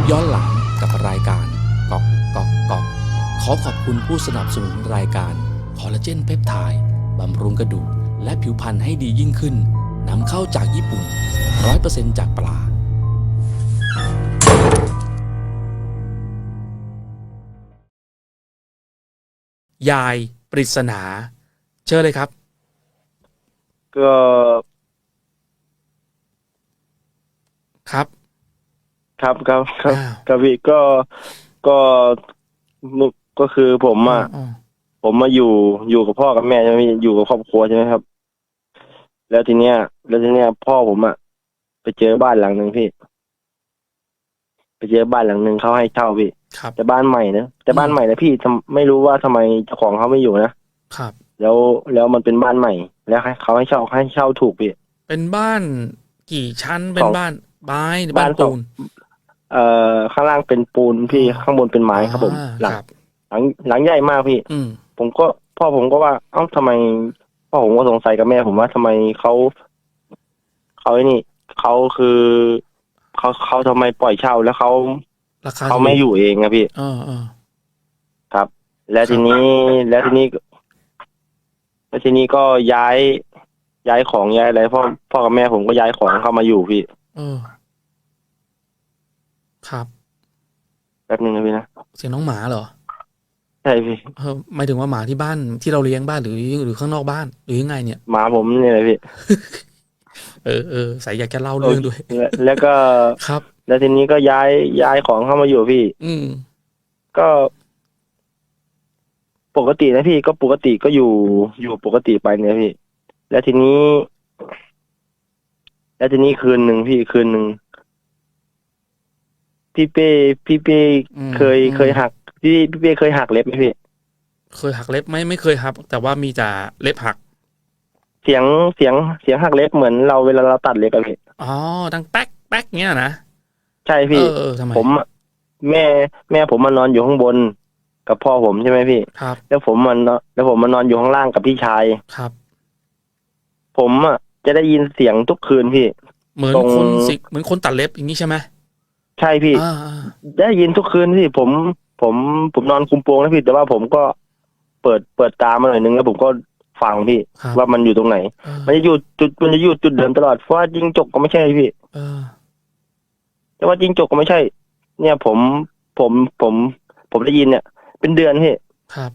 ปย้อนหลังกับรายการกอกกอกกอกขอขอบคุณผู้สนับสนุนรายการคอลลาเจนเพปไทด์บำรุงกระดูกและผิวพรรณให้ดียิ่งขึ้นนำเข้าจากญี่ปุ่น 100%จากปลายายปริศนา เชิญเลยครับ ก็ครับ ครับครับครับอ้าว ครับพี่ก็ก็มุกก็คือผมอะอ๋อผมมาอยู่อยู่กับพ่อกับแม่ใช่ไหมพี่อยู่กับครอบครัวใช่ไหมครับ แล้วทีเนี้ย แล้วทีเนี้ย พ่อผมอะไปเจอบ้านหลังหนึ่งพี่ ไปเจอบ้านหลังหนึ่งเขาให้เช่าพี่ครับแต่บ้านใหม่นะแต่บ้านใหม่นะพี่ทำไม่รู้ว่าทำไมเจ้าของเขาไม่อยู่นะครับ แล้วแล้วมันเป็นบ้านใหม่ แล้วให้เขาให้เช่าให้เช่าถูกพี่ เป็นบ้านกี่ชั้นเป็นสองบ้านไม้หรือบ้านบ้านสอง ปูน เอ่อข้างล่างเป็นปูนพี่ข้างบนเป็นไม้ครับผมอ่าหลังครับหลังหลังใหญ่มากพี่อืมผมก็พ่อผมก็ว่า เอ้าทำไมพ่อผมก็สงสัยกับแม่ ผมว่าทำไมเขาเขาไอ้นี่เขาคือเขาเขาทำไมปล่อยเช่าแล้วเขาราคาเขาไม่อยู่เองอะพี่เออเออครับ แล้วทีนี้แล้วทีนี้แล้วทีนี้ก็ย้ายย้ายของย้ายอะไรพ่อพ่อกับแม่ผมก็ย้ายของเข้ามาอยู่พี่เออ ครับ แป๊บนึงนะพี่นะ เสียงน้องหมาเหรอใช่พี่ เออหมายถึงว่าหมาที่บ้านที่เราเลี้ยงบ้านหรือหรือข้างนอกบ้าน หรือยังไงเนี่ย หมาผมเนี่ยเลยพี่ เออเออสายอยากจะเล่าเรื่องด้วย แล้วแล้วก็ ครับ แล้วทีนี้ก็ย้ายย้ายของเข้ามาอยู่พี่ อืม ก็ ปกตินะพี่ก็ปกติก็อยู่อยู่ปกติไปเนี่ยพี่ แล้วทีนี้ แล้วทีนี้คืนหนึ่งพี่คืนหนึ่ง พี่เป้พี่เป้อืมเคยอืม เคยหัก พี่พี่เป้เคยหักเล็บไหมพี่เคยหักเล็บไหมไม่เคยครับ แต่ว่ามีแต่เล็บหัก เสียงเสียงเสียงหักเล็บเหมือนเราเวลาเราตัดเล็บอะพี่อ๋อ ดังแป๊กแป๊กเงี้ยนะใช่เอพี่ อเออทำไมผมอะแม่แม่ผมมานอนอยู่ข้างบน กับพ่อผมใช่ไหมพี่ ครับแล้วผมมันแล้วผมมานอนอยู่ข้างล่างกับพี่ชาย ครับ ผมอะจะได้ยินเสียงทุกคืนพี่ เหมือนตรง คนสิเหมือนคนตัดเล็บอย่างนี้ใช่ไหม ใช่พี่ อ่าอ่าได้ยินทุกคืนพี่ผม ผมผมนอนคุมโปงนะพี่แต่ว่าผมก็เปิดเปิดตามาหน่อยนึงแล้วผมก็ฟังพี่ครับว่ามันอยู่ตรงไหน เออมันจะอยู่จุดมันจะอยู่จุดเดิมตลอดเพราะว่าจิงจกก็ไม่ใช่พี่ เออแต่ว่าจิงจกก็ไม่ใช่ เนี่ยผมผมผม ผมได้ยินเนี่ย เป็นเดือนพี่ ครับ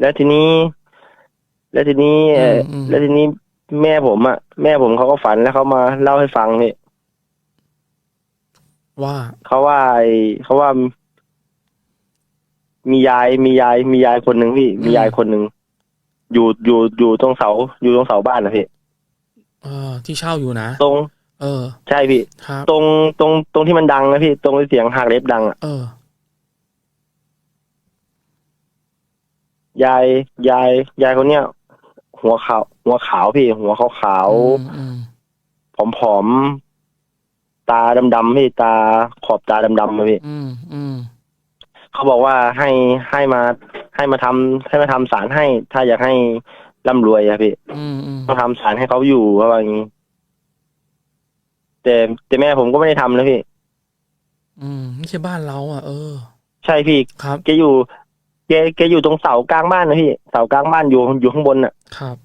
แล้วทีนี้ แล้วทีนี้เอ่อออืม แล้วทีนี้แม่ผมอะแม่ผมเขาก็ฝันแล้วเขามาเล่าให้ฟังพี่ ว่าเขาว่าไอ้เขาว่า มียายมียายมียายคนหนึ่งพี่ มียายคนหนึ่งอยู่อยู่อยู่ตรงเสา อยู่ตรงเสาบ้านนะพี่เออที่เช่าอยู่นะตรง เออ ใช่พี่ ครับตรงตรงตรงที่มันดังนะพี่ตรงที่เสียงหักเล็บดังอะเออยายยายยายคนเนี้ยหัวขาว หัวขาวพี่ หัวขาวขาวอืมอืมผอมผอมๆ ตาดำดำๆพี่ตาขอบตาดำดำๆอะพี่อืมอืมเขาบอกว่าให้ให้มา ให้มาทำให้มาทำสารให้ ถ้าอยากให้ร่ำรวยอะพี่อืมอืมต้องทำสารให้เขาอยู่เขาว่าอย่างนี้ แต่แต่แม่ผมก็ไม่ได้ทำนะพี่ อืมไม่ใช่บ้านเราอะ เออ ใช่พี่ครับแกอยู่แกแกอยู่ตรงเสากลางบ้านนะพี่เสากลางบ้านอยู่อยู่ข้างบนน่ะครับ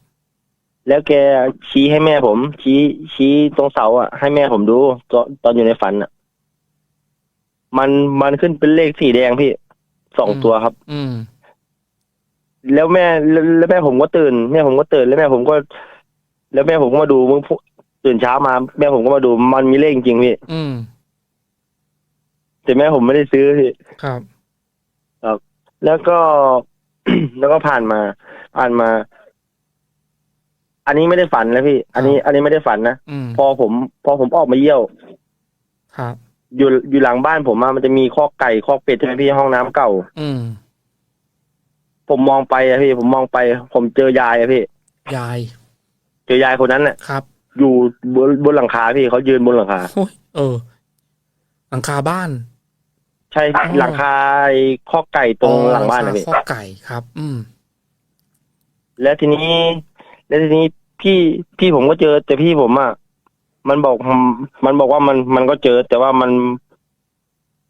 แล้วแกชี้ให้แม่ผม ชี้ชี้ตรงเสาอะ ให้แม่ผมดูตอนตอนอยู่ในฝันอะ มันมันขึ้นเป็นเลขสีแดงพี่สองอืมตัวครับ อืม แล้วแม่แล้วแล้วแม่ผมก็ตื่น แม่ผมก็ตื่น แล้วแม่ผมก็ แล้วแม่ผมก็มาดูมึงพูตื่นเช้ามา แม่ผมก็มาดู มันมีเลขจริงๆพี่อืมแต่แม่ผมไม่ได้ซื้อพี่ครับแล้วก็ แล้วก็ผ่านมา ผ่านมา อันนี้ไม่ได้ฝันนะพี่ อันนี้ อันนี้ไม่ได้ฝันนะอืมพอผม พอผมออกมาเยี่ยว ครับ อยู่อยู่หลังบ้านผมอะมันจะมีคอกไก่คอกเป็ดใช่ไหมพี่ห้องน้ำเก่า อืม ผมมองไปอะพี่ ผมมองไป ผมเจอยายอะพี่ ยายเจอยายคนนั้นน่ะครับอยู่บนบนหลังคาพี่เขายืนบนหลังคา โอ้ยเออ หลังคาบ้าน ใช่พี่อ๋อ หลังคาไอ้คอกไก่ตรงหลังบ้านนะพี่ ข้อไก่ครับ อืม แล้วทีนี้ แล้วทีนี้พี่พี่ผมก็เจอ แต่พี่ผมอะมันบอกมันบอกว่ามันมันก็เจอ แต่ว่ามัน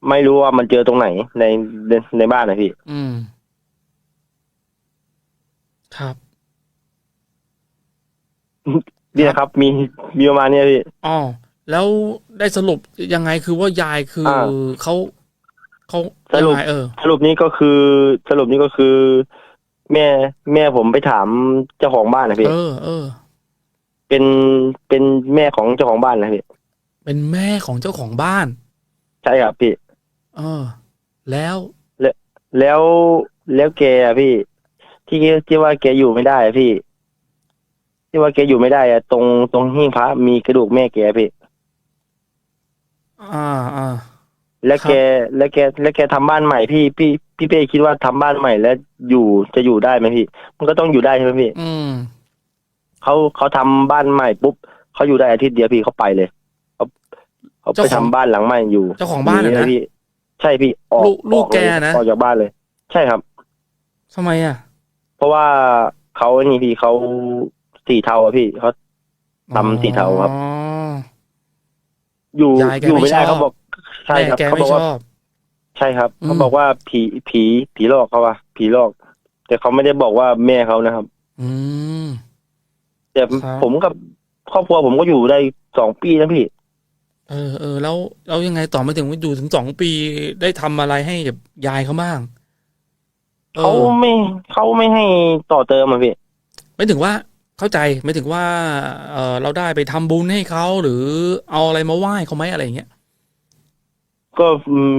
ไม่รู้ว่ามันเจอตรงไหนในในในบ้านนะพี่ อืม ครับนี่นะครับ มีมีประมาณเนี้ยพี่อ๋อแล้วได้สรุปยังไงคือว่ายายคืออาเขาเขาสรุปยังไงเออ สรุปนี้ก็คือ สรุปนี้ก็คือ แม่ แม่ผมไปถามเจ้าของบ้านนะพี่เออ เออ เป็นเป็นแม่ของเจ้าของบ้านนะพี่เป็นแม่ของเจ้าของบ้าน ใช่ครับพี่ เออ แล้ว แล้วแล้วแกอะพี่ ที่ที่ว่าแกอยู่ไม่ได้อะพี่ ที่ว่าแกอยู่ไม่ได้อะตรงตรงหิ้งพระมีกระดูกแม่แกพี่ อ่าอ่า แล้วครับแกแล้วแกแล้วแกทำบ้านใหม่พี่พี่พี่เป้คิดว่าทำบ้านใหม่แล้วอยู่จะอยู่ได้ไหมพี่ มันก็ต้องอยู่ได้ใช่ไหมพี่อืมเขาเขาทำบ้านใหม่ปุ๊บเขาอยู่ได้อาทิตย์เดียวพี่เขาไปเลยเขาเขาไปทำบ้านหลังใหม่อยู่เจ้าของบ้านหอะนะพี่ ใช่พี่ออกลูกลูกออเยแกนะออกจากบ้านเลย ใช่ครับทำไมอะ เพราะว่าเขาไอ้นี่พี่เขาสีเทาอะพี่เขาทำสีเทาครับอ๋ออยู่ยายแกอยู่ไม่ไม่ได้ชอบเขาบอก ใช่แม่ครับแกเขาไม่บอกชว่า อบ ใช่ครับ อืม เขาบอกว่าผีผีผีหลอกเขาว่าผีหลอก แต่เขาไม่ได้บอกว่าแม่เขานะครับ อืม แต่ครับ ผมกับครอบครัวผมก็อยู่ได้สองปีนะพี่ เออเออแล้วแล้วยังไงต่อมาถึงว่าอยู่ถึงสองปีได้ทำอะไรให้กับยายเขาบ้างออเขาไม่เขาไม่ให้ต่อเติมอะพี่ ไม่ถึงว่าเข้าใจไม่ถึงว่าเออเราได้ไปทำบุญให้เขาหรือเอาอะไรมาไหว้เขาไหมอะไรอย่างเงี้ย ก็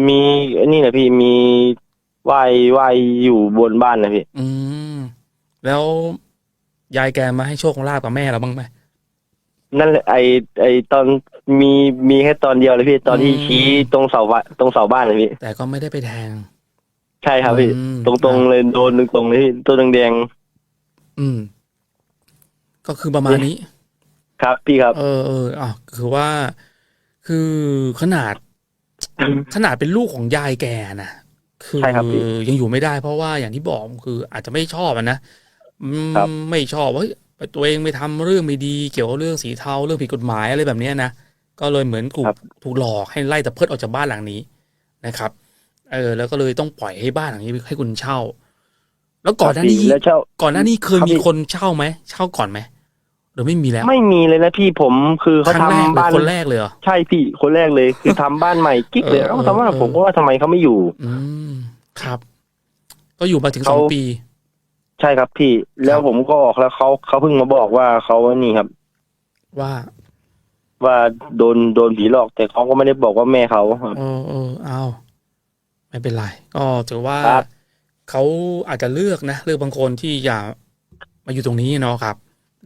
มีไอ้นี่นะพี่มีไหวไหวอยู่บนบ้านนะพี่ อืม แล้วยายแกมาให้โชคลาภกับแม่เราบ้างไหม นั่นแหละไอไอตอนมีมีแค่ตอนเดียวเลยพี่ตอนที่อืม ชี้ตรงเสาบ้านตรงเสาบ้านเลยพี่ แต่ก็ไม่ได้ไปแทง ใช่ครับพี่อืม ตรงๆเลยโดนตรงๆเลยพี่ตัวแดงอืม ก็คือประมาณนี้ ๆครับ พี่ครับ เออเอออะคือว่า คือขนาด ขนาดเป็นลูกของยายแกนะคือใช่ครับพี่ยังอยู่ไม่ได้เพราะว่าอย่างที่บอกคืออาจจะไม่ชอบอะนะอืมครับไม่ชอบว่าเฮ้ยตัวเองไปทำเรื่องไม่ดีเกี่ยวกับเรื่องสีเทาเรื่องผิดกฎหมายอะไรแบบเนี้ยนะก็เลยเหมือนถูกถูกหลอกให้ไล่ตะเพิดออกจากบ้านหลังนี้นะครับ เออ แล้วก็เลยต้องปล่อยให้บ้านหลังนี้ให้คุณเช่า แล้วก่อนหน้านี้พี่แล้วเช่าก่อนหน้านี้เคยครับมีพี่คนเช่าไหมเช่าก่อนไหมห รือไม่มีแล้ว ไม่มีเลยนะพี่ผมคือเขาครั้งแรกทำเลยบ้านคนแรกเลยเหรอใช่พี่คนแรกเลย คือทำบ้านใหม่กิ๊กเลยเออแล้วทำว่าเออผมก็ว่าทำไมเขาไม่อยู่ อืมครับ ก็อยู่มาถึงสเขาองปี ใช่ครับพี่ แล้ควรับผมก็ออกแล้วเขาเขาเพิ่งมาบอกว่าเขานี่ครับ ว่า ว่าโดนโดนผีหลอก แต่เขาก็ไม่ได้บอกว่าแม่เขาครับเออเออเอาไม่เป็นไรก็ถือว่าครับเขาอาจจะเลือกนะเลือกบางคนที่อยากมาอยู่ตรงนี้เนาะครับ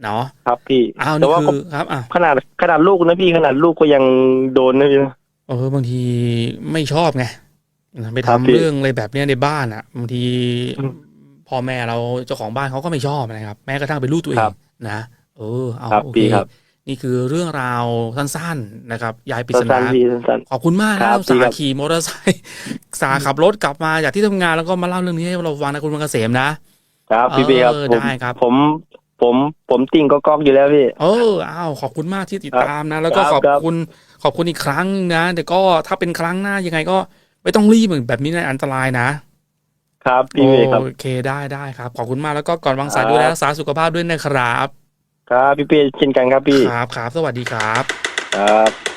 เนาะครับพี่อ้าวแต่นี่ว่าคือครับอะขนาดขนาดลูกนะพี่ขนาดลูกก็ยังโดนนะพี่เออบางทีไม่ชอบไงไปครับทำพี่เรื่องอะไรแบบเนี้ยในบ้านอะบางทีอืมพ่อแม่เราเจ้าของบ้านเขาก็ไม่ชอบนะครับ แม้กระทั่งเป็นลูกตัวเอครังบนะเออเอาครับโอพี่เคครับนี่คือเรื่องราวสั้นๆนะครับยายปริศสั้นานๆพี่สั้นขอบคุณมากครันะบอุตสาพี่ครัห์บขี่มอเตอร์ไซค์อุตสาห์ขับรถกลับมาจากที่ทำงานแล้วก็มาเล่าเรื่องนี้ให้เราฟังนะคุณมังเกษมนะๆครับพี่พี่ครับเออผมได้ครับผม ผมผมติ่งก็ก๊อกอยู่แล้วพี่เอออ้าวขอบคุณมากที่ติดครับตามนะ แล้วก็ครับขอบครับคุณขอบคุณอีกครั้งนะ แต่ก็ถ้าเป็นครั้งหน้ายังไงก็ไม่ต้องรีบเหมือนแบบนี้นะอันตรายนะ ครับพี่พี่ครับโอเคได้ได้ครับ ขอบคุณมากแล้วก็ก่อนวางสายครับดูแลรักษาสุขภาพด้วยนะครับ ครับพี่พี่เช่นกันครับพี่ครับครับสวัสดีครับ ครับ